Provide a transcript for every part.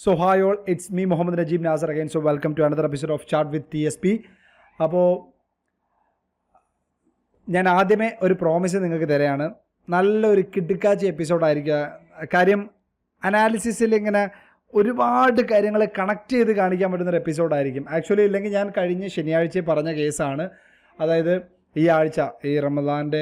So hi all it's me Muhammad Najeeb Nasser again so welcome to another episode of chart with T S P അപ്പോൾ ഞാൻ ആദ്യമേ ഒരു promise നിങ്ങൾക്ക് തരാണ്. നല്ലൊരു കിടുക്കാച്ചി എപ്പിസോഡായിരിക്കുക കാര്യം അനാലിസിസിൽ ഇങ്ങനെ ഒരുപാട് കാര്യങ്ങൾ കണക്ട് ചെയ്ത് കാണിക്കാൻ പറ്റുന്നൊരു എപ്പിസോഡായിരിക്കും ആക്ച്വലി ഇല്ലെങ്കിൽ ഞാൻ കഴിഞ്ഞ ശനിയാഴ്ച പറഞ്ഞ കേസാണ് അതായത് ഈ ആഴ്ച ഈ റമദാന്റെ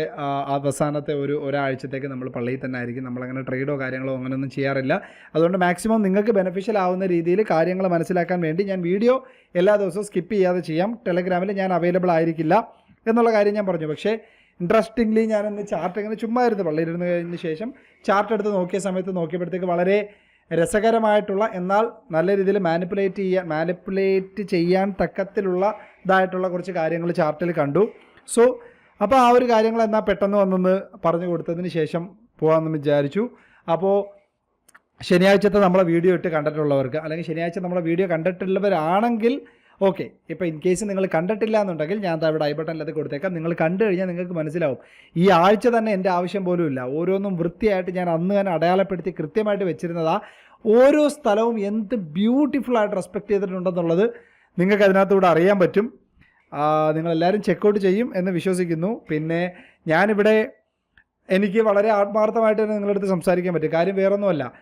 അവസാനത്തെ ഒരു ഒരാഴ്ചത്തേക്ക് നമ്മൾ പള്ളിയിൽ തന്നെ ആയിരിക്കും. നമ്മളങ്ങനെ ട്രേഡോ കാര്യങ്ങളോ അങ്ങനെയൊന്നും ചെയ്യാറില്ല. അതുകൊണ്ട് മാക്സിമം നിങ്ങൾക്ക് ബെനിഫിഷ്യൽ ആവുന്ന രീതിയിൽ കാര്യങ്ങൾ മനസ്സിലാക്കാൻ വേണ്ടി ഞാൻ വീഡിയോ എല്ലാ ദിവസവും സ്കിപ്പ് ചെയ്യാതെ ചെയ്യാം. ടെലഗ്രാമിൽ ഞാൻ അവൈലബിൾ ആയിരിക്കില്ല എന്നുള്ള കാര്യം ഞാൻ പറഞ്ഞു. പക്ഷേ ഇൻട്രസ്റ്റിംഗ്ലി ഞാനൊന്ന് ചാർട്ട് ഇങ്ങനെ ചുമ്മാ ഇരുന്ന് പള്ളിയിരുന്ന് കഴിഞ്ഞ ശേഷം ചാർട്ട് എടുത്ത് നോക്കിയ സമയത്ത് നോക്കിയപ്പോഴത്തേക്ക് വളരെ രസകരമായിട്ടുള്ള എന്നാൽ നല്ല രീതിയിൽ മാനിപ്പുലേറ്റ് ചെയ്യാൻ മാനിപ്പുലേറ്റ് ചെയ്യാൻ തക്കത്തിലുള്ള ഇതായിട്ടുള്ള കുറച്ച് കാര്യങ്ങൾ ചാർട്ടിൽ കണ്ടു. സോ അപ്പോൾ ആ ഒരു കാര്യങ്ങൾ എന്നാൽ പെട്ടെന്ന് വന്നൊന്ന് പറഞ്ഞു കൊടുത്തതിന് ശേഷം പോകാമെന്ന് വിചാരിച്ചു. അപ്പോൾ ശനിയാഴ്ചത്തെ നമ്മളെ വീഡിയോ ഇട്ട് കണ്ടിട്ടുള്ളവർക്ക് അല്ലെങ്കിൽ ശനിയാഴ്ച നമ്മളെ വീഡിയോ കണ്ടിട്ടുള്ളവരാണെങ്കിൽ ഓക്കെ ഇപ്പോൾ ഇൻ കേസ് നിങ്ങൾ കണ്ടിട്ടില്ല എന്നുണ്ടെങ്കിൽ ഞാൻ അവിടെ ഐ ബട്ടണിൽ അത് കൊടുത്തേക്കാം. നിങ്ങൾ കണ്ടു കഴിഞ്ഞാൽ നിങ്ങൾക്ക് മനസ്സിലാവും. ഈ ആഴ്ച തന്നെ എന്റെ ആവശ്യം പോലും ഇല്ല. ഓരോന്നും വൃത്തിയായിട്ട് ഞാൻ അന്ന് തന്നെ അടയാളപ്പെടുത്തി കൃത്യമായിട്ട് വെച്ചിരുന്നതാ. ഓരോ സ്ഥലവും എന്ത് ബ്യൂട്ടിഫുൾ ആയിട്ട് റെസ്പെക്ട് ചെയ്തിട്ടുണ്ടെന്നുള്ളത് നിങ്ങൾക്ക് അതിനകത്തൂടെ അറിയാൻ പറ്റും. നിങ്ങളെല്ലാവരും ചെക്കൗട്ട് ചെയ്യും എന്ന് വിശ്വസിക്കുന്നു. പിന്നെ ഞാനിവിടെ എനിക്ക് വളരെ ആത്മാർത്ഥമായിട്ട് തന്നെ അടുത്ത് സംസാരിക്കാൻ പറ്റും. കാര്യം വേറൊന്നുമല്ല.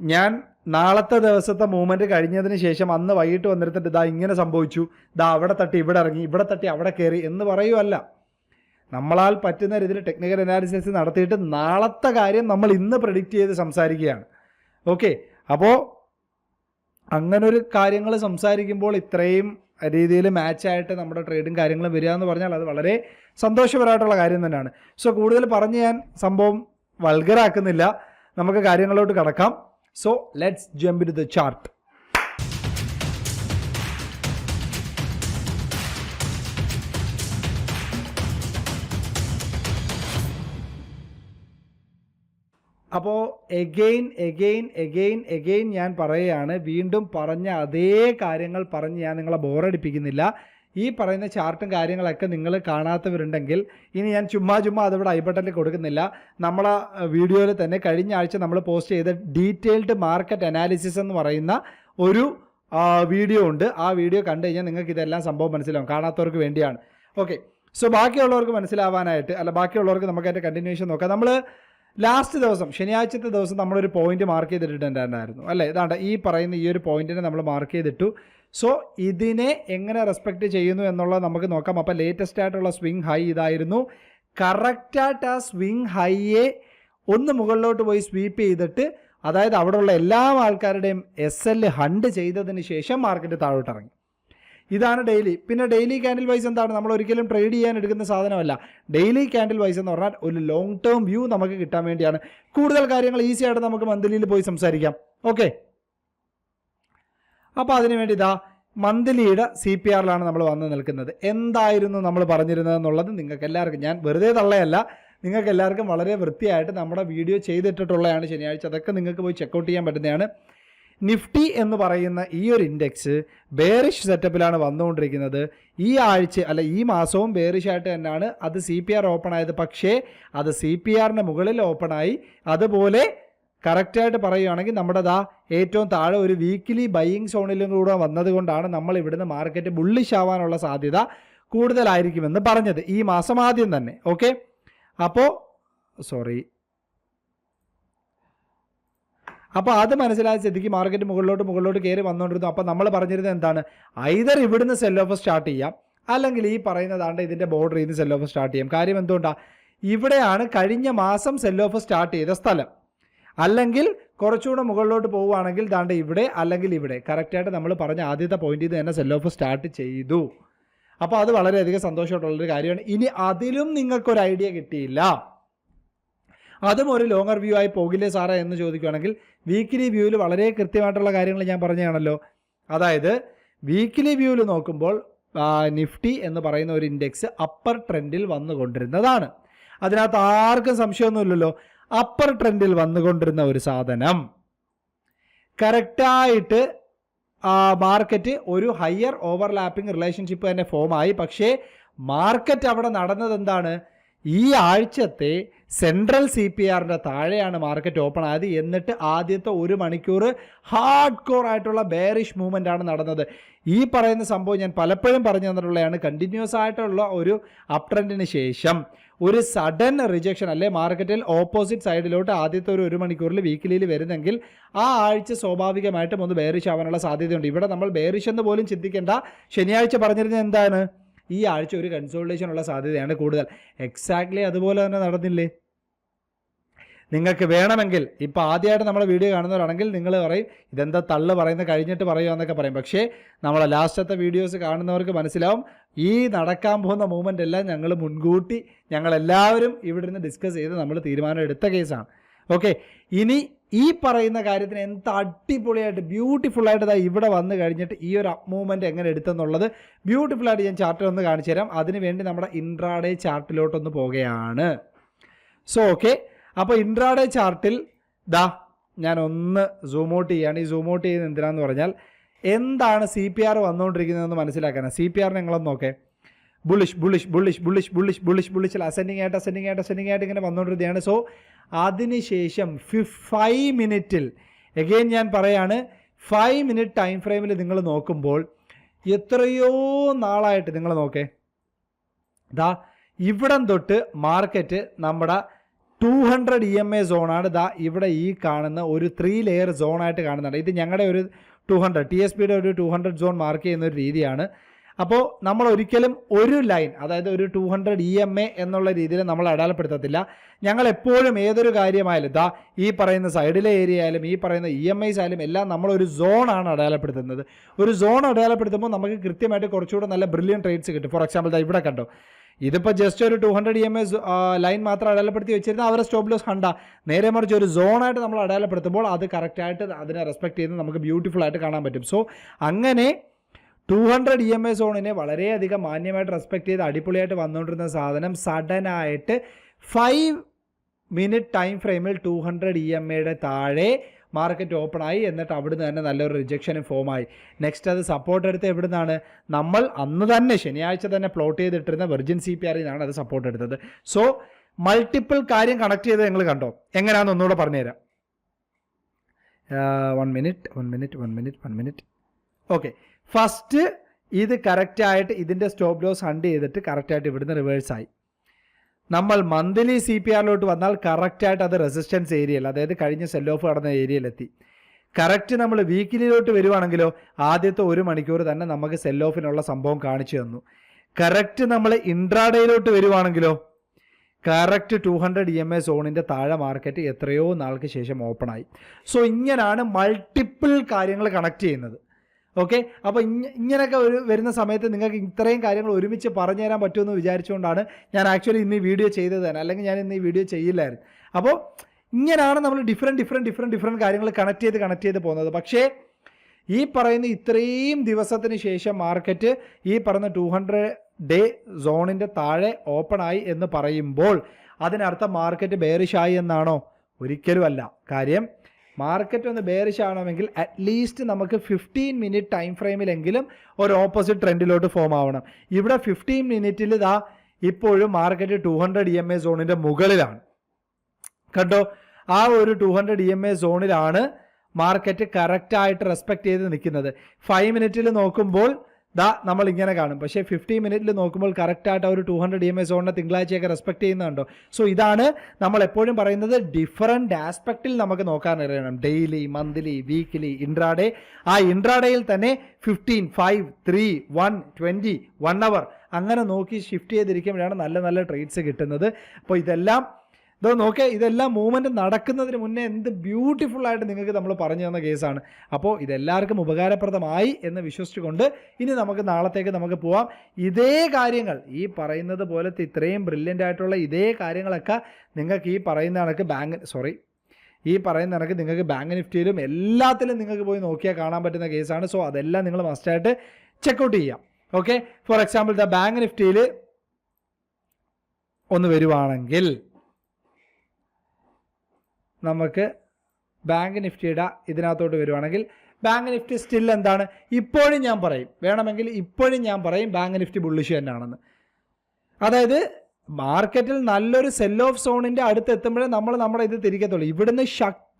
ഞാൻ നാളത്തെ ദിവസത്തെ മൂവ്മെന്റ് കഴിഞ്ഞതിന് ശേഷം അന്ന് വൈകിട്ട് വന്നിരുന്നിട്ട് ഇതാ ഇങ്ങനെ സംഭവിച്ചു. ഇതാ അവിടെ തട്ടി ഇവിടെ ഇറങ്ങി ഇവിടെ തട്ടി അവിടെ കയറി എന്ന് പറയുമല്ല നമ്മളാൽ പറ്റുന്ന രീതിയിൽ ടെക്നിക്കൽ അനാലിസിസ് നടത്തിയിട്ട് നാളത്തെ കാര്യം നമ്മൾ ഇന്ന് പ്രഡിക്റ്റ് ചെയ്ത് സംസാരിക്കുകയാണ്. ഓക്കെ അപ്പോൾ അങ്ങനൊരു കാര്യങ്ങൾ സംസാരിക്കുമ്പോൾ ഇത്രയും രീതിയിൽ മാച്ചായിട്ട് നമ്മുടെ ട്രേഡും കാര്യങ്ങളും വരിക എന്ന് പറഞ്ഞാൽ അത് വളരെ സന്തോഷപരമായിട്ടുള്ള കാര്യം തന്നെയാണ്. സോ കൂടുതൽ പറഞ്ഞ് ഞാൻ സംഭവം വൾഗറാക്കുന്നില്ല നമുക്ക് കാര്യങ്ങളിലോട്ട് കടക്കാം. So let's jump to the chart അപ്പോൾ എഗെയിൻ എഗെയിൻ എഗെയിൻ എഗെയിൻ ഞാൻ പറയുകയാണ്. വീണ്ടും പറഞ്ഞ അതേ കാര്യങ്ങൾ പറഞ്ഞ് ഞാൻ നിങ്ങളെ ബോറടിപ്പിക്കുന്നില്ല. ഈ പറയുന്ന ചാർട്ടും കാര്യങ്ങളൊക്കെ നിങ്ങൾ കാണാത്തവരുണ്ടെങ്കിൽ ഇനി ഞാൻ ചുമ്മാ ചുമ്മാ അതിവിടെ ബട്ടണിൽ കൊടുക്കുന്നില്ല. നമ്മളെ വീഡിയോയിൽ തന്നെ കഴിഞ്ഞ ആഴ്ച നമ്മൾ പോസ്റ്റ് ചെയ്ത ഡീറ്റെയിൽഡ് മാർക്കറ്റ് അനാലിസിസ് എന്ന് പറയുന്ന ഒരു വീഡിയോ ഉണ്ട്. ആ വീഡിയോ കണ്ടു കഴിഞ്ഞാൽ നിങ്ങൾക്ക് ഇതെല്ലാം സംഭവം മനസ്സിലാവും. കാണാത്തവർക്ക് വേണ്ടിയാണ്. ഓക്കെ. സോ ബാക്കിയുള്ളവർക്ക് മനസ്സിലാവാനായിട്ട് അല്ല ബാക്കിയുള്ളവർക്ക് നമുക്ക് അതിന്റെ കണ്ടിന്യൂഷൻ നോക്കാം. നമ്മൾ ലാസ്റ്റ് ദിവസം ശനിയാഴ്ചത്തെ ദിവസം നമ്മളൊരു പോയിന്റ് മാർക്ക് ചെയ്തിട്ടുണ്ടായിരുന്നു അല്ലേ? ഇതാണ്ട് ഈ പറയുന്ന ഈ ഒരു പോയിന്റിനെ നമ്മൾ മാർക്ക് ചെയ്തിട്ടു. സോ ഇതിനെ എങ്ങനെ റെസ്പെക്റ്റ് ചെയ്യുന്നു എന്നുള്ളത് നമുക്ക് നോക്കാം. അപ്പോൾ ലേറ്റസ്റ്റ് ആയിട്ടുള്ള സ്വിംഗ് ഹൈ ഇതായിരുന്നു. കറക്റ്റായിട്ട് ആ സ്വിംഗ് ഹൈയെ ഒന്ന് മുകളിലോട്ട് പോയി സ്വീപ്പ് ചെയ്തിട്ട് അതായത് അവിടെയുള്ള എല്ലാ ആൾക്കാരുടെയും എസ് എൽ ഹണ്ട് ചെയ്തതിന് ശേഷം മാർക്കറ്റ് താഴോട്ട് ഇറങ്ങി ഇതാണ് ഡെയിലി പിന്നെ ഡെയിലി ക്യാൻഡിൽ വൈസ് എന്താണ്? നമ്മൾ ഒരിക്കലും ട്രേഡ് ചെയ്യാൻ എടുക്കുന്ന സാധനമല്ല. ഡെയിലി ക്യാൻഡിൽ വൈസ് എന്ന് പറഞ്ഞാൽ ഒരു ലോങ് ടേം വ്യൂ നമുക്ക് കിട്ടാൻ വേണ്ടിയാണ്. കൂടുതൽ കാര്യങ്ങൾ ഈസി ആയിട്ട് നമുക്ക് മന്ത്ലിയിൽ പോയി സംസാരിക്കാം. ഓക്കെ അപ്പോൾ അതിനു വേണ്ടി ഇതാ മന്ത്ലിയുടെ സി പി ആറിലാണ് നമ്മൾ വന്ന് നിൽക്കുന്നത്. എന്തായിരുന്നു നമ്മൾ പറഞ്ഞിരുന്നത് എന്നുള്ളത് നിങ്ങൾക്ക് എല്ലാവർക്കും ഞാൻ വെറുതെ തള്ളയല്ല. നിങ്ങൾക്ക് എല്ലാവർക്കും വളരെ വൃത്തിയായിട്ട് നമ്മുടെ വീഡിയോ ചെയ്തിട്ടുള്ളതാണ് ശനിയാഴ്ച. അതൊക്കെ നിങ്ങൾക്ക് പോയി ചെക്കൗട്ട് ചെയ്യാൻ പറ്റുന്നതാണ്. നിഫ്റ്റി എന്ന് പറയുന്ന ഈ ഒരു ഇൻഡെക്സ് ബേറിഷ് സെറ്റപ്പിലാണ് വന്നുകൊണ്ടിരിക്കുന്നത്. ഈ ആഴ്ച അല്ല ഈ മാസവും ബേറിഷ് ആയിട്ട് തന്നെയാണ്. അത് സി പി ആർ ഓപ്പൺ ആയത്. പക്ഷേ അത് സി പി ആറിന്റെ മുകളിൽ ഓപ്പണായി അതുപോലെ കറക്റ്റായിട്ട് പറയുകയാണെങ്കിൽ നമ്മുടെ ദാ ഏറ്റവും താഴെ ഒരു വീക്കിലി ബൈയിങ് സോണിലും കൂടെ വന്നതുകൊണ്ടാണ് നമ്മൾ ഇവിടുന്ന് മാർക്കറ്റ് ബുള്ളിഷ് ആവാനുള്ള സാധ്യത കൂടുതലായിരിക്കുമെന്ന് പറഞ്ഞത്. ഈ മാസം ആദ്യം തന്നെ. ഓക്കെ അപ്പോൾ സോറി അപ്പോൾ അത് മനസ്സിലായ സ്ഥിതിക്ക് മാർക്കറ്റ് മുകളിലോട്ട് മുകളിലോട്ട് കയറി വന്നുകൊണ്ടിരുന്നു അപ്പോൾ നമ്മൾ പറഞ്ഞിരുന്നത് എന്താണ്? ഐതർ ഇവിടുന്ന് സെൽ ഓഫ് സ്റ്റാർട്ട് ചെയ്യാം അല്ലെങ്കിൽ ഈ പറയുന്നതാണ്ട് ഇതിന്റെ ബോർഡറിൽ നിന്ന് സെൽ ഓഫ് സ്റ്റാർട്ട് ചെയ്യാം. കാര്യം എന്തുകൊണ്ടാണ് ഇവിടെയാണ് കഴിഞ്ഞ മാസം സെൽ ഓഫ് സ്റ്റാർട്ട് ചെയ്ത സ്ഥലം. അല്ലെങ്കിൽ കുറച്ചുകൂടെ മുകളിലോട്ട് പോവുകയാണെങ്കിൽ ദാണ്ട് ഇവിടെ അല്ലെങ്കിൽ ഇവിടെ. കറക്റ്റായിട്ട് നമ്മൾ പറഞ്ഞ ആദ്യത്തെ പോയിന്റിൽ നിന്ന് തന്നെ സെൽ ഓഫ് സ്റ്റാർട്ട് ചെയ്തു. അപ്പോൾ അത് വളരെയധികം സന്തോഷമായിട്ടുള്ളൊരു കാര്യമാണ്. ഇനി അതിലും നിങ്ങൾക്കൊരു ഐഡിയ കിട്ടിയില്ല. അതും ഒരു ലോങ്ങർ വ്യൂ ആയി പോകില്ലേ സാറേ എന്ന് ചോദിക്കുകയാണെങ്കിൽ വീക്കിലി വ്യൂവിൽ വളരെ കൃത്യമായിട്ടുള്ള കാര്യങ്ങൾ ഞാൻ പറഞ്ഞതാണല്ലോ. അതായത് വീക്കിലി വ്യൂവിൽ നോക്കുമ്പോൾ നിഫ്റ്റി എന്ന് പറയുന്ന ഒരു ഇൻഡെക്സ് അപ്പർ ട്രെൻഡിൽ വന്നുകൊണ്ടിരുന്നതാണ്. അതിനകത്ത് ആർക്കും സംശയമൊന്നുമില്ലല്ലോ. അപ്പർ ട്രെൻഡിൽ വന്നുകൊണ്ടിരുന്ന ഒരു സാധനം. കറക്റ്റായിട്ട് മാർക്കറ്റ് ഒരു ഹയർ ഓവർലാപ്പിംഗ് റിലേഷൻഷിപ്പ് തന്നെ ഫോമായി പക്ഷേ മാർക്കറ്റ് അവിടെ നടന്നത് എന്താണ്? ഈ ആഴ്ചത്തെ സെൻട്രൽ സി പി ആറിന്റെ താഴെയാണ് മാർക്കറ്റ് ഓപ്പൺ ആയത്. എന്നിട്ട് ആദ്യത്തെ ഒരു മണിക്കൂർ ഹാർഡ് കോർ ആയിട്ടുള്ള ബേറിഷ് മൂവ്മെന്റ് ആണ് നടന്നത്. ഈ പറയുന്ന സംഭവം ഞാൻ പലപ്പോഴും പറഞ്ഞു തന്നിട്ടുള്ളതാണ്. കണ്ടിന്യൂസ് ആയിട്ടുള്ള ഒരു അപ് ട്രെൻഡിന് ശേഷം ഒരു സഡൻ റിജക്ഷൻ അല്ലെ മാർക്കറ്റിൽ ഓപ്പോസിറ്റ് സൈഡിലോട്ട് ആദ്യത്തെ ഒരു ഒരു മണിക്കൂറിൽ വീക്കിലിയിൽ വരുന്നെങ്കിൽ ആ ആഴ്ച സ്വാഭാവികമായിട്ടും ഒന്ന് ബേറിഷ് ആവാനുള്ള സാധ്യതയുണ്ട്. ഇവിടെ നമ്മൾ ബേറിഷ് എന്ന് പോലും ചിന്തിക്കേണ്ട. ശനിയാഴ്ച പറഞ്ഞിരുന്നത് എന്താണ്? ഈ ആഴ്ച ഒരു കൺസോൾട്ടേഷൻ ഉള്ള സാധ്യതയാണ് കൂടുതൽ. എക്സാക്ട്ലി അതുപോലെ തന്നെ നടന്നില്ലേ? നിങ്ങൾക്ക് വേണമെങ്കിൽ ഇപ്പോൾ ആദ്യമായിട്ട് നമ്മുടെ വീഡിയോ കാണുന്നവരാണെങ്കിൽ നിങ്ങൾ പറയും ഇതെന്താ തള്ള് പറയുന്നത്? കഴിഞ്ഞിട്ട് പറയുക എന്നൊക്കെ പറയും. പക്ഷേ നമ്മളെ ലാസ്റ്റത്തെ വീഡിയോസ് കാണുന്നവർക്ക് മനസ്സിലാവും ഈ നടക്കാൻ പോകുന്ന മൂവ്മെന്റ് എല്ലാം ഞങ്ങൾ മുൻകൂട്ടി ഞങ്ങളെല്ലാവരും ഇവിടെ നിന്ന് ഡിസ്കസ് ചെയ്ത് നമ്മൾ തീരുമാനം എടുത്ത കേസാണ് ഓക്കെ ഇനി ഈ പറയുന്ന കാര്യത്തിന് എന്ത് അടിപൊളിയായിട്ട് ബ്യൂട്ടിഫുൾ ആയിട്ട് ഇതാ ഇവിടെ വന്ന് കഴിഞ്ഞിട്ട് ഈ ഒരു മൂവ്മെന്റ് എങ്ങനെ എടുത്തെന്നുള്ളത് ബ്യൂട്ടിഫുള്ളായിട്ട് ഞാൻ ചാർട്ടിൽ ഒന്ന് കാണിച്ചു തരാം. അതിന് വേണ്ടി നമ്മുടെ ഇൻട്രാഡേ ചാർട്ടിലോട്ടൊന്ന് പോവുകയാണ്. സോ ഓക്കെ അപ്പോൾ ഇൻട്രാഡേ ചാർട്ടിൽ ദാ ഞാൻ ഒന്ന് സൂം ഔട്ട് ചെയ്യുകയാണ് ഈ സൂം ഔട്ട് ചെയ്യുന്നത് എന്തിനാന്ന് പറഞ്ഞാൽ എന്താണ് സി പി ആർ വന്നുകൊണ്ടിരിക്കുന്നതെന്ന് മനസ്സിലാക്കാനാണ് സി പി ആർ നിങ്ങളൊന്ന് നോക്കേ. Bullish bullish bullish bullish bullish bullish ബുള്ളിഷിൽ ascending ആയിട്ട് അസെൻഡിങ് ആയിട്ട് അസെൻഡിങ് ആയിട്ട് ഇങ്ങനെ വന്നുകൊണ്ടിരിക്കുകയാണ് സോ അതിനുശേഷം ഫൈവ് മിനിറ്റിൽ എഗെയിൻ ഞാൻ പറയാണ് ഫൈവ് മിനിറ്റ് ടൈം ഫ്രെയിമിൽ നിങ്ങൾ നോക്കുമ്പോൾ എത്രയോ നാളായിട്ട് നിങ്ങൾ നോക്കേ. ദാ ഇവിടം തൊട്ട് മാർക്കറ്റ് നമ്മുടെ two hundred E M A സോണാണ് ദാ ഇവിടെ ഈ കാണുന്ന ഒരു ത്രീ ലെയർ സോണായിട്ട് കാണുന്നുണ്ട്. ഇത് ഞങ്ങളുടെ ഒരു ടു ഹൺഡ്രഡ് ടി എസ് പിയുടെ ഒരു ടു ഹൺഡ്രഡ് സോൺ മാർക്ക് ചെയ്യുന്ന ഒരു രീതിയാണ്. അപ്പോൾ നമ്മൾ ഒരിക്കലും ഒരു ലൈൻ അതായത് ഒരു two hundred E M A എന്നുള്ള രീതിയിൽ നമ്മൾ അടയാളപ്പെടുത്തത്തില്ല. ഞങ്ങൾ എപ്പോഴും ഏതൊരു കാര്യമായാലും ഇതാ ഈ പറയുന്ന സൈഡിലെ ഏരിയ ആയാലും ഈ പറയുന്ന ഇ എം ഐസ് ആയാലും എല്ലാം നമ്മളൊരു സോണാണ് അടയാളപ്പെടുത്തുന്നത്. ഒരു സോൺ അടയാളപ്പെടുത്തുമ്പോൾ നമുക്ക് കൃത്യമായിട്ട് കുറച്ചുകൂടെ നല്ല ബ്രില്യൻ ട്രേഡ്സ് കിട്ടും. ഫോർ എക്സാമ്പിൾ ഇവിടെ കണ്ടോ? ഇതിപ്പോൾ ജസ്റ്റ് ഒരു two hundred E M S line മാത്രം അടയാളപ്പെടുത്തി വെച്ചിരുന്നാൽ അവരെ സ്റ്റോപ്പ് ലോസ് കണ്ട. നേരെ മറിച്ച് ഒരു സോണായിട്ട് നമ്മൾ അടയാളപ്പെടുത്തുമ്പോൾ അത് കറക്റ്റായിട്ട് അതിനെ റെസ്പെക്ട് ചെയ്ത് നമുക്ക് ബ്യൂട്ടിഫുൾ ആയിട്ട് കാണാൻ പറ്റും. സോ അങ്ങനെ two hundred E M A സോണിനെ വളരെയധികം മാന്യമായിട്ട് റെസ്പെക്ട് ചെയ്ത് അടിപൊളിയായിട്ട് വന്നുകൊണ്ടിരുന്ന സാധനം സഡനായിട്ട് ഫൈവ് മിനിറ്റ് ടൈം ഫ്രെയിമിൽ ടു ഹൺഡ്രഡ് ഇ എം എയുടെ താഴെ മാർക്കറ്റ് ഓപ്പൺ ആയി. എന്നിട്ട് അവിടുന്ന് തന്നെ നല്ലൊരു റിജക്ഷനും ആയി. നെക്സ്റ്റ് അത് സപ്പോർട്ട് എടുത്ത് എവിടുന്നാണ്? നമ്മൾ അന്ന് തന്നെ ശനിയാഴ്ച തന്നെ പ്ലോട്ട് ചെയ്തിട്ടിരുന്ന വെർജിൻ സി പി ആറിൽ നിന്നാണ് അത് സപ്പോർട്ട് എടുത്തത്. സോ മൾട്ടിപ്പിൾ കാര്യം കണക്ട് ചെയ്ത് നിങ്ങൾ കണ്ടോ? എങ്ങനെയാണെന്ന് ഒന്നുകൂടെ പറഞ്ഞുതരാം. One minute one minute one minute one minute okay first ഇത് കറക്റ്റായിട്ട് ഇതിന്റെ സ്റ്റോപ്പ് ലോസ് ഹണ്ട് ചെയ്തിട്ട് കറക്റ്റായിട്ട് ഇവിടുന്ന് റിവേഴ്സായി നമ്മൾ മന്ത്ലി സി പി ആറിലോട്ട് വന്നാൽ കറക്റ്റായിട്ട് അത് റെസിസ്റ്റൻസ് ഏരിയയിൽ അതായത് കഴിഞ്ഞ സെൽ ഓഫ് കടന്ന ഏരിയയിലെത്തി കറക്റ്റ് നമ്മൾ വീക്കിലിയിലോട്ട് വരുവാണെങ്കിലോ ആദ്യത്തെ ഒരു മണിക്കൂർ തന്നെ നമുക്ക് സെൽ ഓഫിനുള്ള സംഭവം കാണിച്ചു തന്നു. കറക്റ്റ് നമ്മൾ ഇൻട്രാഡേയിലോട്ട് വരുവാണെങ്കിലോ correct two hundred E M A സോണിന്റെ താഴെ മാർക്കറ്റ് എത്രയോ നാൾക്ക് ശേഷം ഓപ്പണായി സോ ഇങ്ങനെയാണ് മൾട്ടിപ്പിൾ കാര്യങ്ങൾ കണക്ട് ചെയ്യുന്നത്. ഓക്കെ? അപ്പോൾ ഇങ്ങനെയൊക്കെ ഒരു വരുന്ന സമയത്ത് നിങ്ങൾക്ക് ഇത്രയും കാര്യങ്ങൾ ഒരുമിച്ച് പറഞ്ഞു തരാൻ പറ്റുമെന്ന് വിചാരിച്ചുകൊണ്ടാണ് ഞാൻ ആക്ച്വലി ഇന്ന് ഈ വീഡിയോ ചെയ്തത് തന്നെ. അല്ലെങ്കിൽ ഞാൻ ഇന്ന് ഈ വീഡിയോ ചെയ്യില്ലായിരുന്നു. അപ്പോൾ ഇങ്ങനെയാണ് നമ്മൾ ഡിഫറെന്റ് ഡിഫറെന്റ് ഡിഫറെന്റ് ഡിഫറെന്റ് കാര്യങ്ങൾ കണക്ട് ചെയ്ത് കണക്ട് ചെയ്ത് പോകുന്നത്. പക്ഷേ ഈ പറയുന്ന ഇത്രയും ദിവസത്തിന് ശേഷം മാർക്കറ്റ് ഈ പറഞ്ഞ ടു ഹൺഡ്രഡ് ഡേ സോണിന്റെ താഴെ ഓപ്പൺ ആയി എന്ന് പറയുമ്പോൾ അതിനർത്ഥം മാർക്കറ്റ് ബെയറിഷായി എന്നാണോ? ഒരിക്കലുമല്ല. കാര്യം മാർക്കറ്റ് ഒന്ന് ബേറിഷ് ആവണമെങ്കിൽ അറ്റ്ലീസ്റ്റ് നമുക്ക് ഫിഫ്റ്റീൻ മിനിറ്റ് ടൈം ഫ്രെയിമിലെങ്കിലും ഒരു ഓപ്പോസിറ്റ് ട്രെൻഡിലോട്ട് ഫോം ആവണം. ഇവിടെ ഫിഫ്റ്റീൻ മിനിറ്റിൽ ഇതാ ഇപ്പോഴും market two hundred E M A സോണിന്റെ മുകളിലാണ്. കണ്ടോ? ആ ഒരു two hundred E M A സോണിലാണ് market കറക്റ്റായിട്ട് റെസ്പെക്ട് ചെയ്ത് നിൽക്കുന്നത്. ഫൈവ് മിനിറ്റിൽ നോക്കുമ്പോൾ ദാ നമ്മൾ ഇങ്ങനെ കാണും. പക്ഷേ ഫിഫ്റ്റി മിനിറ്റിൽ നോക്കുമ്പോൾ കറക്റ്റായിട്ട് ഒരു two hundred E M A സോണിനെ തിങ്കളാഴ്ചയൊക്കെ റെസ്പെക്ട് ചെയ്യുന്നുണ്ടോ. സോ ഇതാണ് നമ്മൾ എപ്പോഴും പറയുന്നത് ഡിഫറന്റ് ആസ്പെക്റ്റിൽ നമുക്ക് നോക്കാൻ അറിയണം. ഡെയിലി മന്ത്ലി വീക്ക്ലി ഇൻട്രാഡേ ആ ഇൻട്രാഡേയിൽ തന്നെ fifteen five three one twenty one അവർ അങ്ങനെ നോക്കി ഷിഫ്റ്റ് ചെയ്തിരിക്കുമ്പോഴാണ് നല്ല നല്ല ട്രേഡ്സ് കിട്ടുന്നത്. അപ്പോൾ ഇതെല്ലാം ഇതോ നോക്കിയാൽ ഇതെല്ലാം മൂവ്മെന്റ് നടക്കുന്നതിന് മുന്നേ എന്ത് ബ്യൂട്ടിഫുൾ ആയിട്ട് നിങ്ങൾക്ക് നമ്മൾ പറഞ്ഞു തന്ന കേസാണ്. അപ്പോൾ ഇതെല്ലാവർക്കും ഉപകാരപ്രദമായി എന്ന് വിശ്വസിച്ചുകൊണ്ട് ഇനി നമുക്ക് നാളത്തേക്ക് നമുക്ക് പോവാം. ഇതേ കാര്യങ്ങൾ ഈ പറയുന്നത് പോലത്തെ ഇത്രയും ബ്രില്യന്റ് ആയിട്ടുള്ള ഇതേ കാര്യങ്ങളൊക്കെ നിങ്ങൾക്ക് ഈ പറയുന്ന കണക്ക് ബാങ്ക് സോറി ഈ പറയുന്ന കണക്ക് നിങ്ങൾക്ക് ബാങ്ക് നിഫ്റ്റിയിലും എല്ലാത്തിലും നിങ്ങൾക്ക് പോയി നോക്കിയാൽ കാണാൻ പറ്റുന്ന കേസാണ്. സോ അതെല്ലാം നിങ്ങൾ മസ്റ്റായിട്ട് ചെക്കൗട്ട് ചെയ്യാം. Okay for example the bank നിഫ്റ്റിയിൽ ഒന്ന് വരുവാണെങ്കിൽ നമുക്ക് ബാങ്ക് നിഫ്റ്റിയുടെ ഇതിനകത്തോട്ട് വരുവാണെങ്കിൽ ബാങ്ക് നിഫ്റ്റി സ്റ്റിൽ എന്താണ്? ഇപ്പോഴും ഞാൻ പറയും. വേണമെങ്കിൽ ഇപ്പോഴും ഞാൻ പറയും ബാങ്ക് നിഫ്റ്റി ബുള്ളിഷ് തന്നെയാണെന്ന്. അതായത് മാർക്കറ്റിൽ നല്ലൊരു സെൽ ഓഫ് സോണിന്റെ അടുത്ത് എത്തുമ്പോഴേ നമ്മൾ നമ്മുടെ ഇത് തിരിക്കത്തുള്ളൂ. ഇവിടുന്ന്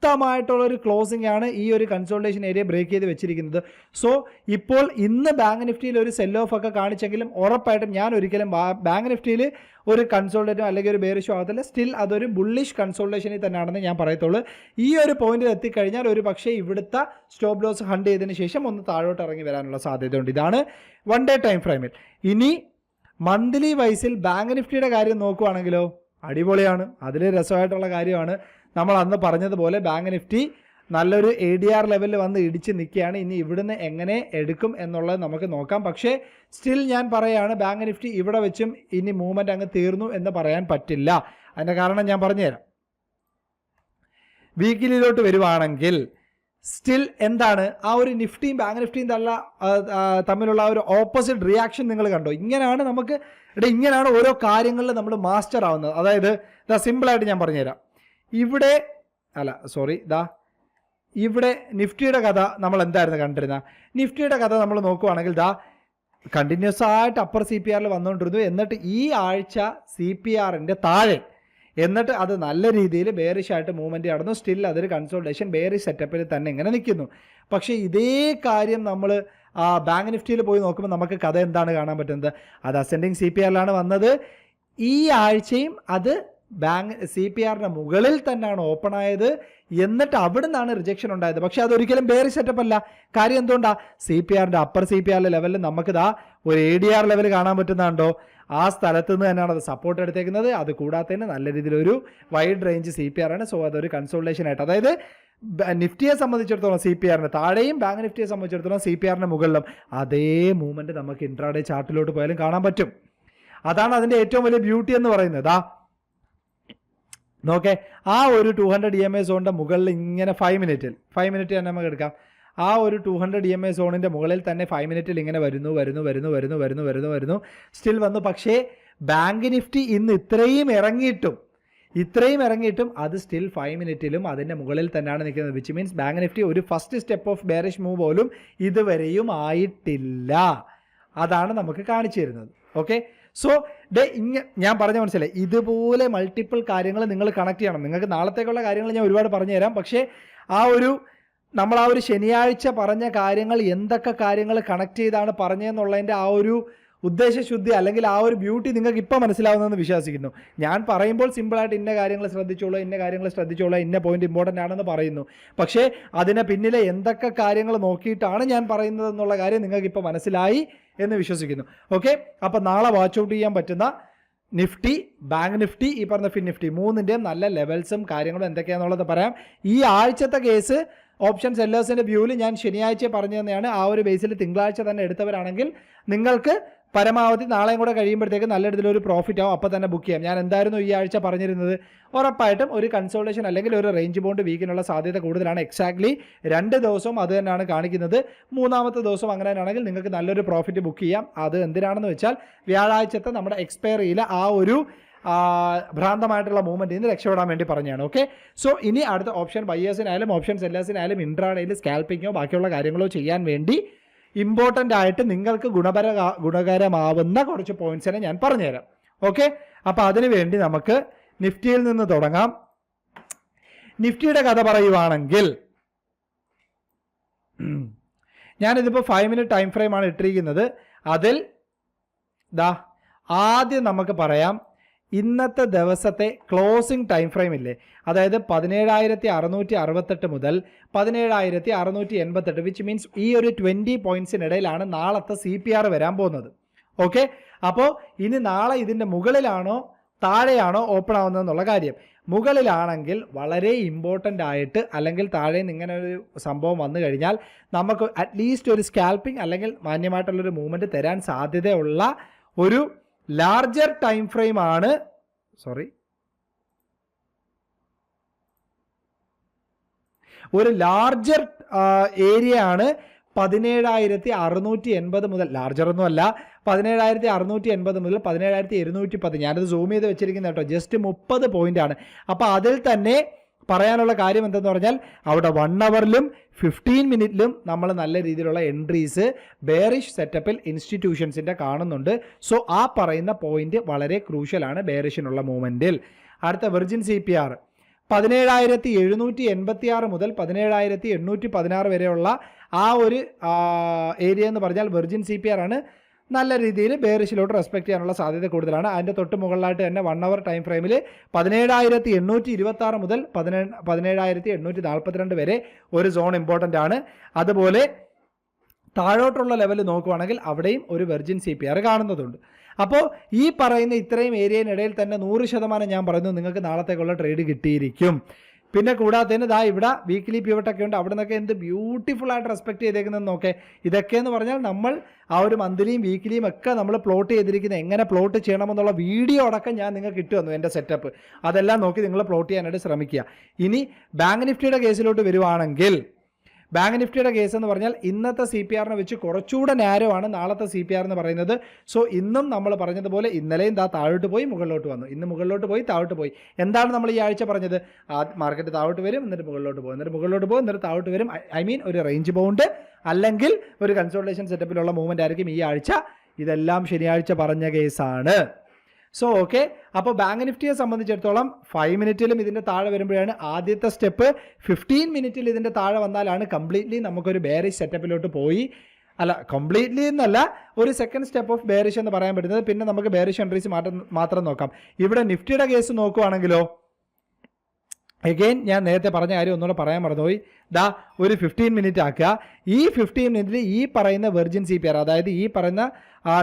ശക്തമായിട്ടുള്ള ഒരു ക്ലോസിംഗ് ആണ് ഈ ഒരു കൺസോൾട്ടേഷൻ ഏരിയ ബ്രേക്ക് ചെയ്ത് വെച്ചിരിക്കുന്നത്. സോ ഇപ്പോൾ ഇന്ന് ബാങ്ക് നിഫ്റ്റിയിൽ ഒരു സെൽ ഓഫ് ഒക്കെ കാണിച്ചെങ്കിലും ഉറപ്പായിട്ടും ഞാൻ ഒരിക്കലും ബാങ്ക് നിഫ്റ്റിയിൽ ഒരു കൺസോൾട്ടേറ്റോ അല്ലെങ്കിൽ ഒരു ബേറിഷോ ആകത്തില്ല സ്റ്റിൽ അതൊരു ബുള്ളിഷ് കൺസോൾട്ടേഷനിൽ തന്നെയാണെന്ന് ഞാൻ പറയത്തുള്ളൂ. ഈ ഒരു പോയിന്റിൽ എത്തിക്കഴിഞ്ഞാൽ ഒരു പക്ഷേ ഇവിടുത്തെ സ്റ്റോപ്പ് ലോസ് ഹണ്ട് ചെയ്തതിന് ശേഷം ഒന്ന് താഴോട്ട് ഇറങ്ങി വരാനുള്ള സാധ്യതയുണ്ട്. ഇതാണ് വൺ ഡേ ടൈം ഫ്രെയിമിൽ ഇനി മന്ത്ലി വൈസിൽ ബാങ്ക് നിഫ്റ്റിയുടെ കാര്യം നോക്കുവാണെങ്കിലോ അടിപൊളിയാണ്. അതിൽ രസമായിട്ടുള്ള കാര്യമാണ്. നമ്മൾ അന്ന് പറഞ്ഞതുപോലെ ബാങ്ക് നിഫ്റ്റി നല്ലൊരു എ ഡി ആർ ലെവലിൽ വന്ന് ഇടിച്ച് നിൽക്കുകയാണ്. ഇനി ഇവിടുന്ന് എങ്ങനെ എടുക്കും എന്നുള്ളത് നമുക്ക് നോക്കാം. പക്ഷേ സ്റ്റിൽ ഞാൻ പറയുകയാണ് ബാങ്ക് നിഫ്റ്റി ഇവിടെ വെച്ചും ഇനി മൂവ്മെന്റ് അങ്ങ് തീർന്നു എന്ന് പറയാൻ പറ്റില്ല. അതിന്റെ കാരണം ഞാൻ പറഞ്ഞുതരാം. വീക്കിലിയിലോട്ട് വരുവാണെങ്കിൽ സ്റ്റിൽ എന്താണ്? ആ ഒരു നിഫ്റ്റിയും ബാങ്ക് നിഫ്റ്റിയും തല്ല തമ്മിലുള്ള ഒരു ഓപ്പോസിറ്റ് റിയാക്ഷൻ നിങ്ങൾ കണ്ടോ? ഇങ്ങനെയാണ് നമുക്ക് ഇവിടെ ഇങ്ങനെയാണ് ഓരോ കാര്യങ്ങളിൽ നമ്മൾ മാസ്റ്റർ ആവുന്നത്. അതായത് ഇതാ സിമ്പിളായിട്ട് ഞാൻ പറഞ്ഞുതരാം. ഇവിടെ അല്ല സോറി ദാ ഇവിടെ നിഫ്റ്റിയുടെ കഥ നമ്മൾ എന്തായിരുന്നു കണ്ടിരുന്ന? നിഫ്റ്റിയുടെ കഥ നമ്മൾ നോക്കുവാണെങ്കിൽ ദാ കണ്ടിന്യൂസ് ആയിട്ട് അപ്പർ സി പി ആറിൽ വന്നുകൊണ്ടിരുന്നു. എന്നിട്ട് ഈ ആഴ്ച സി പി ആറിന്റെ താഴെ എന്നിട്ട് അത് നല്ല രീതിയിൽ ബേറിഷ് ആയിട്ട് മൂവ്മെന്റ് നടന്നു സ്റ്റിൽ അതൊരു കൺസോൾട്ടേഷൻ ബേറിഷ് സെറ്റപ്പിൽ തന്നെ ഇങ്ങനെ നിൽക്കുന്നു. പക്ഷേ ഇതേ കാര്യം നമ്മൾ ബാങ്ക് നിഫ്റ്റിയിൽ പോയി നോക്കുമ്പോൾ നമുക്ക് കഥ എന്താണ് കാണാൻ പറ്റുന്നത്? അത് അസെൻഡിങ് സി പി ആറിലാണ് വന്നത്. ഈ ആഴ്ചയും അത് ബാങ്ക് സി പി ആറിന്റെ മുകളിൽ തന്നെയാണ് ഓപ്പൺ ആയത് എന്നിട്ട് അവിടെ നിന്നാണ് റിജക്ഷൻ ഉണ്ടായത്. പക്ഷെ അതൊരിക്കലും ബേറി സെറ്റപ്പ് അല്ല. കാര്യം എന്തുകൊണ്ടാ? സി പി ആറിന്റെ അപ്പർ സി പി ആറിന്റെ ലെവലിൽ നമുക്കിതാ ഒരു എ ഡി ആർ ലെവൽ കാണാൻ പറ്റുന്നുണ്ടോ ആ സ്ഥലത്ത് നിന്ന് തന്നെയാണ് അത് സപ്പോർട്ട് എടുത്തേക്കുന്നത്. അത് കൂടാതെ തന്നെ നല്ല രീതിയിലൊരു wide range C P R ആണ് സോ അതൊരു കൺസോൾട്ടേഷൻ ആയിട്ട്. അതായത് നിഫ്റ്റിയെ സംബന്ധിച്ചിടത്തോളം സി പി ആറിന് താഴെയും ബാങ്ക് നിഫ്റ്റിയെ സംബന്ധിച്ചിടത്തോളം സി പി ആറിന് മുകളിലും അതേ മൂവ്മെന്റ് നമുക്ക് ഇൻട്രാഡേ ചാർട്ടിലോട്ട് പോയാലും കാണാൻ പറ്റും. അതാണ് അതിന്റെ ഏറ്റവും വലിയ ബ്യൂട്ടി എന്ന് പറയുന്നത്. ആ നോക്കേ ആ ഒരു two hundred E M I സോണിന്റെ മുകളിൽ ഇങ്ങനെ ഫൈവ് മിനിറ്റിൽ ഫൈവ് മിനിറ്റ് തന്നെ നമുക്ക് എടുക്കാം. ആ ഒരു two hundred E M I സോണിന്റെ മുകളിൽ തന്നെ ഫൈവ് മിനിറ്റിൽ ഇങ്ങനെ വരുന്നു വരുന്നു വരുന്നു വരുന്നു വരുന്നു വരുന്നു വരുന്നു. സ്റ്റിൽ വന്നു പക്ഷേ ബാങ്ക് നിഫ്റ്റി ഇന്ന് ഇത്രയും ഇറങ്ങിയിട്ടും ഇത്രയും ഇറങ്ങിയിട്ടും അത് സ്റ്റിൽ ഫൈവ് മിനിറ്റിലും അതിന്റെ മുകളിൽ തന്നെയാണ് നിൽക്കുന്നത് വിച്ച് മീൻസ് ബാങ്ക് നിഫ്റ്റി ഒരു first step of bearish move പോലും ഇതുവരെയും ആയിട്ടില്ല. അതാണ് നമുക്ക് കാണിച്ചു തരുന്നത്. ഓക്കെ സോ ഡേ ഇങ്ങ ഞാൻ പറഞ്ഞ മനസ്സിലായി. ഇതുപോലെ മൾട്ടിപ്പിൾ കാര്യങ്ങൾ നിങ്ങൾ കണക്ട് ചെയ്യണം. നിങ്ങൾക്ക് നാളത്തേക്കുള്ള കാര്യങ്ങൾ ഞാൻ ഒരുപാട് പറഞ്ഞു തരാം പക്ഷേ ആ ഒരു നമ്മൾ ആ ഒരു ശനിയാഴ്ച പറഞ്ഞ കാര്യങ്ങൾ എന്തൊക്കെ കാര്യങ്ങൾ കണക്ട് ചെയ്താണ് പറഞ്ഞതെന്നുള്ളതിന്റെ ആ ഒരു ഉദ്ദേശശുദ്ധി അല്ലെങ്കിൽ ആ ഒരു ബ്യൂട്ടി നിങ്ങൾക്ക് ഇപ്പം മനസ്സിലാവുന്നതെന്ന് വിശ്വസിക്കുന്നു. ഞാൻ പറയുമ്പോൾ സിമ്പിളായിട്ട് ഇന്ന കാര്യങ്ങൾ ശ്രദ്ധിച്ചോളൂ ഇന്ന കാര്യങ്ങൾ ശ്രദ്ധിച്ചോളൂ ഇന്ന പോയിന്റ് ഇമ്പോർട്ടന്റ് ആണെന്ന് പറയുന്നു. പക്ഷേ അതിന് പിന്നിലെ എന്തൊക്കെ കാര്യങ്ങൾ നോക്കിയിട്ടാണ് ഞാൻ പറയുന്നത് എന്നുള്ള കാര്യം നിങ്ങൾക്ക് ഇപ്പോൾ മനസ്സിലായി. എന്ന് വിശ്വസിക്കുന്നു. ഓക്കെ അപ്പോൾ നാളെ വാച്ച് ഔട്ട് ചെയ്യാൻ പറ്റുന്ന നിഫ്റ്റി ബാങ്ക് നിഫ്റ്റി ഈ പറഞ്ഞ ഫിൻ നിഫ്റ്റി മൂന്നിന്റെയും നല്ല ലെവൽസും കാര്യങ്ങളും എന്തൊക്കെയാണെന്നുള്ളത് പറയാം. ഈ ആഴ്ചത്തെ കേസ് ഓപ്ഷൻ സെല്ലേഴ്സിന്റെ വ്യൂവിൽ ഞാൻ ശനിയാഴ്ച പറഞ്ഞു തന്നെയാണ് ആ ഒരു ബേസിൽ തിങ്കളാഴ്ച തന്നെ എടുത്തവരാണെങ്കിൽ നിങ്ങൾക്ക് പരമാവധി നാളെയും കൂടെ കഴിയുമ്പോഴത്തേക്ക് നല്ല രീതിയിലൊരു പ്രോഫിറ്റ് ആവും. അപ്പോൾ തന്നെ ബുക്ക് ചെയ്യാം. ഞാൻ എന്തായിരുന്നു ഈ ആഴ്ച പറഞ്ഞിരുന്നത്? ഉറപ്പായിട്ടും ഒരു കൺസോൾട്ടേഷൻ അല്ലെങ്കിൽ ഒരു റേഞ്ച് ബോണ്ട് വീക്കിനുള്ള സാധ്യത കൂടുതലാണ്. എക്സാക്ട്ലി രണ്ട് ദിവസവും അത് തന്നെയാണ് കാണിക്കുന്നത്. മൂന്നാമത്തെ ദിവസം അങ്ങനെ തന്നെയാണെങ്കിൽ നിങ്ങൾക്ക് നല്ലൊരു പ്രോഫിറ്റ് ബുക്ക് ചെയ്യാം. അത് എന്തിനാണെന്ന് വെച്ചാൽ വ്യാഴാഴ്ചത്തെ നമ്മുടെ എക്സ്പയറിയിൽ ആ ഒരു ഭ്രാന്തമായിട്ടുള്ള മൂവ്മെന്റിൽ നിന്ന് രക്ഷപ്പെടാൻ വേണ്ടി പറഞ്ഞാണ്. ഓക്കെ സോ ഇനി അടുത്ത ഓപ്ഷൻ ബയ്യേഴ്സിനായാലും ഓപ്ഷൻ സെല്ലേഴ്സിനായാലും ഇൻട്രാഡേയിൽ സ്കാൽപ്പിങ്ങോ ബാക്കിയുള്ള കാര്യങ്ങളോ ചെയ്യാൻ വേണ്ടി ഇമ്പോർട്ടന്റ് ആയിട്ട് നിങ്ങൾക്ക് ഗുണപര ഗുണകരമാവുന്ന കുറച്ച് പോയിന്റ്സിനെ ഞാൻ പറഞ്ഞുതരാം. ഓക്കെ അപ്പോൾ അതിനു വേണ്ടി നമുക്ക് നിഫ്റ്റിയിൽ നിന്ന് തുടങ്ങാം. നിഫ്റ്റിയുടെ കഥ പറയുവാണെങ്കിൽ ഞാനിതിപ്പോൾ ഫൈവ് മിനിറ്റ് ടൈം ഫ്രെയിമാണ് ഇട്ടിരിക്കുന്നത്. അതിൽ ദാ ആദ്യം നമുക്ക് പറയാം ഇന്നത്തെ ദിവസത്തെ ക്ലോസിംഗ് ടൈം ഫ്രെയിം ഇല്ലേ? അതായത് പതിനേഴായിരത്തി അറുന്നൂറ്റി അറുപത്തെട്ട് മുതൽ പതിനേഴായിരത്തി അറുന്നൂറ്റി എൺപത്തെട്ട് വിച്ച് മീൻസ് ഈ ഒരു ട്വന്റി പോയിന്റ്സിനിടയിലാണ് നാളത്തെ സി പി ആർ വരാൻ പോകുന്നത്. ഓക്കെ അപ്പോൾ ഇനി നാളെ ഇതിന്റെ മുകളിലാണോ താഴെയാണോ ഓപ്പൺ ആവുന്നത് എന്നുള്ള കാര്യം. മുകളിലാണെങ്കിൽ വളരെ ഇമ്പോർട്ടന്റ് ആയിട്ട് അല്ലെങ്കിൽ താഴെ ഇങ്ങനെ ഒരു സംഭവം വന്നു കഴിഞ്ഞാൽ നമുക്ക് അറ്റ്ലീസ്റ്റ് ഒരു സ്കാൽപ്പിംഗ് അല്ലെങ്കിൽ മാന്യമായിട്ടുള്ളൊരു മൂവ്മെന്റ് തരാൻ സാധ്യതയുള്ള ഒരു ലാർജർ ടൈം ഫ്രെയിം ആണ്. സോറി ഒരു ലാർജർ ഏരിയ ആണ് പതിനേഴായിരത്തി അറുന്നൂറ്റി എൺപത് മുതൽ ലാർജർ ഒന്നും അല്ല. പതിനേഴായിരത്തി അറുന്നൂറ്റി എൺപത് മുതൽ പതിനേഴായിരത്തി ഇരുന്നൂറ്റി പത്ത് ഞാനത് സൂം ചെയ്ത് വെച്ചിരിക്കുന്നത് കേട്ടോ. ജസ്റ്റ് മുപ്പത് പോയിന്റ് ആണ്. അപ്പോൾ അതിൽ തന്നെ പറയാനുള്ള കാര്യം എന്തെന്ന് പറഞ്ഞാൽ അവിടെ വൺ അവറിലും ഫിഫ്റ്റീൻ മിനിറ്റിലും നമ്മൾ നല്ല രീതിയിലുള്ള എൻട്രീസ് ബെയറിഷ് സെറ്റപ്പിൽ ഇൻസ്റ്റിറ്റ്യൂഷൻസിന്റെ കാണുന്നുണ്ട്. സോ ആ പറയുന്ന പോയിന്റ് വളരെ ക്രൂഷ്യലാണ് ബെയറിഷിനുള്ള മൂവ്മെന്റിൽ അടുത്ത വെർജിൻ സി പി ആർ പതിനേഴായിരത്തി എഴുന്നൂറ്റി എൺപത്തി ആറ് മുതൽ പതിനേഴായിരത്തി എണ്ണൂറ്റി പതിനാറ് വരെയുള്ള ആ ഒരു ഏരിയ എന്ന് പറഞ്ഞാൽ വെർജിൻ സി പി ആർ ആണ്. നല്ല രീതിയിൽ ബേറിഷിലോട്ട് റെസ്പെക്ട് ചെയ്യാനുള്ള സാധ്യത കൂടുതലാണ്. അതിന്റെ തൊട്ട് മുകളിലായിട്ട് തന്നെ വൺ അവർ ടൈം ഫ്രെയിമിൽ പതിനേഴായിരത്തി എണ്ണൂറ്റി ഇരുപത്തി ആറ് മുതൽ പതിനേഴ് പതിനേഴായിരത്തി എണ്ണൂറ്റി നാൽപ്പത്തിരണ്ട് വരെ ഒരു സോൺ ഇമ്പോർട്ടന്റ് ആണ്. അതുപോലെ താഴോട്ടുള്ള ലെവൽ നോക്കുവാണെങ്കിൽ അവിടെയും ഒരു വെർജിൻ സി പി ആർ കാണുന്നതുണ്ട്. അപ്പോൾ ഈ പറയുന്ന ഇത്രയും ഏരിയയിനിടയിൽ തന്നെ നൂറ് ശതമാനം ഞാൻ പറയുന്നു നിങ്ങൾക്ക് നാളത്തേക്കുള്ള ട്രേഡ് കിട്ടിയിരിക്കും. പിന്നെ കൂടാതെ തന്നെ ദാ ഇവിടെ വീക്കിലി പ്യൂട്ടൊക്കെ ഉണ്ട്. അവിടെ നിന്നൊക്കെ എന്ത് ബ്യൂട്ടിഫുൾ ആയിട്ട് റെസ്പെക്ട് ചെയ്തേക്കുന്നതെന്ന് നോക്കെ. ഇതൊക്കെ എന്ന് പറഞ്ഞാൽ നമ്മൾ ആ ഒരു മന്ത്ലിയും വീക്കിലിയും ഒക്കെ നമ്മൾ പ്ലോട്ട് ചെയ്തിരിക്കുന്നത് എങ്ങനെ പ്ലോട്ട് ചെയ്യണമെന്നുള്ള വീഡിയോ അടക്കം ഞാൻ നിങ്ങൾക്ക് ഇട്ടു വന്നു എന്റെ സെറ്റപ്പ് അതെല്ലാം നോക്കി നിങ്ങൾ പ്ലോട്ട് ചെയ്യാനായിട്ട് ശ്രമിക്കുക. ഇനി ബാങ്ക് നിഫ്റ്റിയുടെ കേസിലോട്ട് വരുവാണെങ്കിൽ ബാങ്ക് നിഫ്റ്റിയുടെ കേസ് എന്ന് പറഞ്ഞാൽ ഇന്നത്തെ സി പി ആറിനെ വെച്ച് കുറച്ചുകൂടെ നാരോ ആണ് നാളത്തെ സി പി ആർ എന്ന് പറയുന്നത്. സോ ഇന്നും നമ്മൾ പറഞ്ഞതുപോലെ ഇന്നലെയും താ താഴോട്ട് പോയി മുകളിലോട്ട് വന്നു. ഇന്ന് മുകളിലോട്ട് പോയി താഴോട്ട് പോയി. എന്താണ് നമ്മൾ ഈ ആഴ്ച പറഞ്ഞത്? ആ മാർക്കറ്റ് താഴോട്ട് വരും എന്നിട്ട് മുകളിലോട്ട് പോകും. എന്നിട്ട് മുകളിലോട്ട് പോകും എന്നിട്ട് താഴോട്ട് വരും. ഐ മീൻ ഒരു റേഞ്ച് ബൗണ്ട് അല്ലെങ്കിൽ ഒരു കൺസോൾട്ടേഷൻ സെറ്റപ്പിലുള്ള മൂവ്മെന്റ് ആയിരിക്കും ഈ ആഴ്ച. ഇതെല്ലാം ശനിയാഴ്ച പറഞ്ഞ കേസാണ്. സോ ഓക്കെ അപ്പോൾ ബാങ്ക് നിഫ്റ്റിയെ സംബന്ധിച്ചിടത്തോളം ഫൈവ് മിനിറ്റിലും ഇതിന്റെ താഴെ വരുമ്പോഴാണ് ആദ്യത്തെ സ്റ്റെപ്പ് ഫിഫ്റ്റീൻ മിനിറ്റിൽ ഇതിന്റെ താഴെ വന്നാലാണ് കംപ്ലീറ്റ്ലി നമുക്കൊരു ബേറിഷ് സെറ്റപ്പിലോട്ട് പോയി. അല്ല കംപ്ലീറ്റ്ലി എന്നല്ല ഒരു സെക്കൻഡ് സ്റ്റെപ്പ് ഓഫ് ബേറിഷ് എന്ന് പറയാൻ പറ്റുന്നത്. പിന്നെ നമുക്ക് ബേറിഷ് എൻട്രീസ് മാത്രം മാത്രം നോക്കാം. ഇവിടെ നിഫ്റ്റിയുടെ കേസ് നോക്കുവാണെങ്കിലോ എഗെയിൻ ഞാൻ നേരത്തെ പറഞ്ഞ കാര്യം ഒന്നുകൂടെ പറയാൻ മറന്നുപോയി. ദാ ഒരു ഫിഫ്റ്റീൻ മിനിറ്റ് ആക്കുക. ഈ ഫിഫ്റ്റീൻ മിനിറ്റിൽ ഈ പറയുന്ന വെർജിൻ സി പി ആർ അതായത് ഈ പറയുന്ന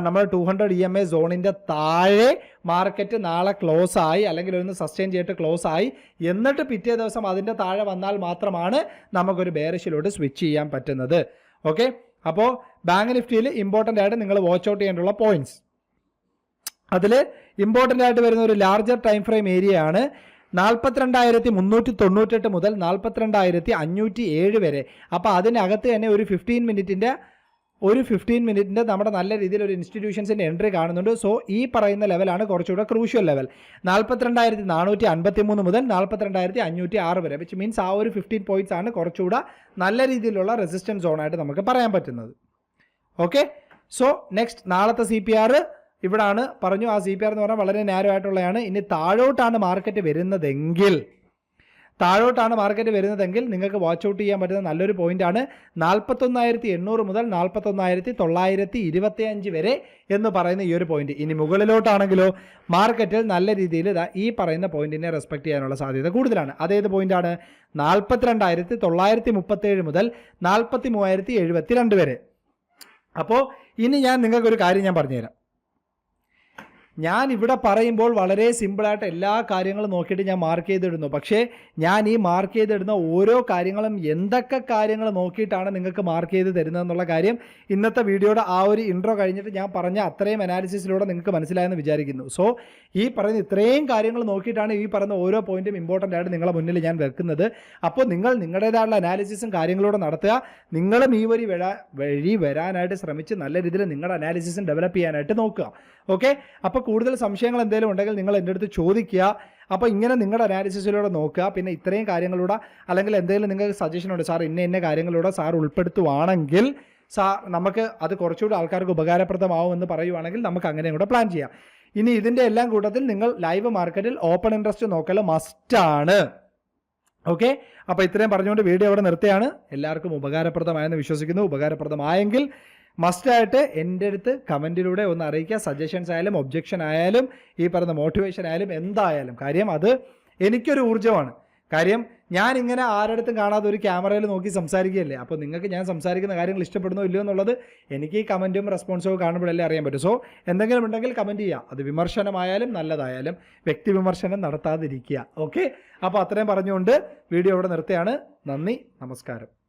നമ്മൾ two hundred E M A സോണിന്റെ താഴെ മാർക്കറ്റ് നാളെ ക്ലോസ് ആയി അല്ലെങ്കിൽ ഒന്ന് സസ്റ്റെയിൻ ചെയ്തിട്ട് ക്ലോസ് ആയി. എന്നിട്ട് പിറ്റേ ദിവസം അതിന്റെ താഴെ വന്നാൽ മാത്രമാണ് നമുക്കൊരു ബേറിഷിലോട്ട് സ്വിച്ച് ചെയ്യാൻ പറ്റുന്നത്. ഓക്കെ അപ്പോൾ ബാങ്ക് നിഫ്റ്റിയിൽ ഇമ്പോർട്ടന്റ് ആയിട്ട് നിങ്ങൾ വാച്ച് ഔട്ട് ചെയ്യേണ്ടുള്ള പോയിന്റ്സ് അതിൽ ഇമ്പോർട്ടന്റ് ആയിട്ട് വരുന്ന ഒരു ലാർജർ ടൈം ഫ്രെയിം ഏരിയ ആണ്. നാൽപ്പത്തിരണ്ടായിരത്തി മുന്നൂറ്റി തൊണ്ണൂറ്റെട്ട് മുതൽ നാൽപ്പത്തിരണ്ടായിരത്തി അഞ്ഞൂറ്റി ഏഴ് വരെ. അപ്പോൾ അതിനകത്ത് തന്നെ ഒരു ഫിഫ്റ്റീൻ മിനിറ്റിന്റെ ഒരു ഫിഫ്റ്റീൻ മിനിറ്റിന്റെ നമ്മുടെ നല്ല രീതിയിൽ ഒരു ഇൻസ്റ്റിറ്റ്യൂഷൻസിന്റെ എൻട്രി കാണുന്നുണ്ട്. സോ ഈ പറയുന്ന ലെവലാണ് കുറച്ചുകൂടെ ക്രൂഷ്യൽ ലെവൽ നാൽപ്പത്തിരണ്ടായിരത്തി നാനൂറ്റി അൻപത്തി മൂന്ന് മുതൽ നാൽപ്പത്തിരണ്ടായിരത്തി അഞ്ഞൂറ്റി ആറ് വരെ വിച്ച് മീൻസ് ആ ഒരു ഫിഫ്റ്റീൻ പോയിന്റ്സ് ആണ് കുറച്ചുകൂടെ നല്ല രീതിയിലുള്ള റെസിസ്റ്റൻസ് സോണായിട്ട് നമുക്ക് പറയാൻ പറ്റുന്നത്. ഓക്കെ സോ നെക്സ്റ്റ് നാളത്തെ സി പി ആർ ഇവിടാണ് പറഞ്ഞു ആ സി പി ആർ എന്ന് പറഞ്ഞാൽ വളരെ നാരോ ആയിട്ടുള്ളതാണ് ഇനി താഴോട്ടാണ് മാർക്കറ്റ് വരുന്നതെങ്കിൽ താഴോട്ടാണ് മാർക്കറ്റ് വരുന്നതെങ്കിൽ നിങ്ങൾക്ക് വാച്ച് ഔട്ട് ചെയ്യാൻ പറ്റുന്ന നല്ലൊരു പോയിന്റാണ് നാൽപ്പത്തൊന്നായിരത്തി എണ്ണൂറ് മുതൽ നാൽപ്പത്തൊന്നായിരത്തി തൊള്ളായിരത്തി ഇരുപത്തി അഞ്ച് വരെ എന്ന് പറയുന്ന ഈ ഒരു പോയിന്റ് ഇനി മുകളിലോട്ടാണെങ്കിലോ മാർക്കറ്റിൽ നല്ല രീതിയിൽ ഈ പറയുന്ന പോയിന്റിനെ റെസ്പെക്ട് ചെയ്യാനുള്ള സാധ്യത കൂടുതലാണ്. അതേത് പോയിന്റാണ് നാൽപ്പത്തിരണ്ടായിരത്തി തൊള്ളായിരത്തി മുപ്പത്തേഴ് മുതൽ നാൽപ്പത്തി മൂവായിരത്തി എഴുപത്തി രണ്ട് വരെ. അപ്പോൾ ഇനി ഞാൻ നിങ്ങൾക്കൊരു കാര്യം ഞാൻ പറഞ്ഞുതരാം. ഞാൻ ഇവിടെ പറയുമ്പോൾ വളരെ സിമ്പിളായിട്ട് എല്ലാ കാര്യങ്ങളും നോക്കിയിട്ട് ഞാൻ മാർക്ക് ചെയ്തിടുന്നു. പക്ഷേ ഞാൻ ഈ മാർക്ക് ചെയ്തിടുന്ന ഓരോ കാര്യങ്ങളും എന്തൊക്കെ കാര്യങ്ങൾ നോക്കിയിട്ടാണ് നിങ്ങൾക്ക് മാർക്ക് ചെയ്ത് തരുന്നതെന്നുള്ള കാര്യം ഇന്നത്തെ വീഡിയോയുടെ ആ ഒരു ഇൻട്രോ കഴിഞ്ഞിട്ട് ഞാൻ പറഞ്ഞ അത്രയും അനാലിസിസിലൂടെ നിങ്ങൾക്ക് മനസ്സിലായെന്ന് വിചാരിക്കുന്നു. സോ ഈ പറയുന്ന ഇത്രയും കാര്യങ്ങൾ നോക്കിയിട്ടാണ് ഈ പറയുന്ന ഓരോ പോയിന്റും ഇമ്പോർട്ടന്റ് ആയിട്ട് നിങ്ങളുടെ മുന്നിൽ ഞാൻ വെക്കുന്നത്. അപ്പോൾ നിങ്ങൾ നിങ്ങളുടേതായുള്ള അനാലിസിസും കാര്യങ്ങളൂടെ നടത്തുക. നിങ്ങളും ഈ വഴി വഴി വരാനായിട്ട് ശ്രമിച്ച് നല്ല രീതിയിൽ നിങ്ങളുടെ അനാലിസിസും ഡെവലപ്പ് ചെയ്യാനായിട്ട് നോക്കുക. ഓക്കെ അപ്പോൾ കൂടുതൽ സംശയങ്ങൾ എന്തെങ്കിലും ഉണ്ടെങ്കിൽ നിങ്ങൾ എന്റെ അടുത്ത് ചോദിക്കുക. അപ്പോൾ ഇങ്ങനെ നിങ്ങളുടെ അനാലിസിസിലൂടെ നോക്കുക. പിന്നെ ഇത്രയും കാര്യങ്ങളിലൂടെ അല്ലെങ്കിൽ എന്തെങ്കിലും നിങ്ങൾക്ക് സജഷൻ ഉണ്ട് സാർ ഇന്ന ഇന്ന കാര്യങ്ങളിലൂടെ സാർ ഉൾപ്പെടുത്തുവാണെങ്കിൽ സാ നമുക്ക് അത് കുറച്ചുകൂടി ആൾക്കാർക്ക് ഉപകാരപ്രദമാവുമെന്ന് പറയുവാണെങ്കിൽ നമുക്ക് അങ്ങനെയും കൂടെ പ്ലാൻ ചെയ്യാം. ഇനി ഇതിന്റെ എല്ലാം കൂട്ടത്തിൽ നിങ്ങൾ ലൈവ് മാർക്കറ്റിൽ ഓപ്പൺ ഇൻട്രസ്റ്റ് നോക്കൽ മസ്റ്റാണ് ഓക്കെ അപ്പോൾ ഇത്രയും പറഞ്ഞുകൊണ്ട് വീഡിയോ അവിടെ നിർത്തുകയാണ്. എല്ലാവർക്കും ഉപകാരപ്രദമായെന്ന് വിശ്വസിക്കുന്നു. ഉപകാരപ്രദമായെങ്കിൽ മസ്റ്റായിട്ട് എന്റെ അടുത്ത് കമന്റിലൂടെ ഒന്ന് അറിയിക്കുക. സജഷൻസ് ആയാലും ഒബ്ജക്ഷൻ ആയാലും ഈ പറയുന്ന മോട്ടിവേഷൻ ആയാലും എന്തായാലും. കാര്യം അത് എനിക്കൊരു ഊർജമാണ്. കാര്യം ഞാൻ ഇങ്ങനെ ആരടുത്തും കാണാതെ ഒരു ക്യാമറയിൽ നോക്കി സംസാരിക്കുകയല്ലേ? അപ്പോൾ നിങ്ങൾക്ക് ഞാൻ സംസാരിക്കുന്ന കാര്യങ്ങൾ ഇഷ്ടപ്പെടുന്നോ ഇല്ലയോ എന്നുള്ളത് എനിക്ക് ഈ കമന്റും റെസ്പോൺസും കാണുമ്പോഴല്ലേ അറിയാൻ പറ്റും. സോ എന്തെങ്കിലും ഉണ്ടെങ്കിൽ കമന്റ് ചെയ്യുക. അത് വിമർശനമായാലും നല്ലതായാലും വ്യക്തി വിമർശനം നടത്താതിരിക്കുക. ഓക്കെ അപ്പോൾ അത്രയും പറഞ്ഞുകൊണ്ട് വീഡിയോ ഇവിടെ നിർത്തുകയാണ്. നന്ദി നമസ്കാരം.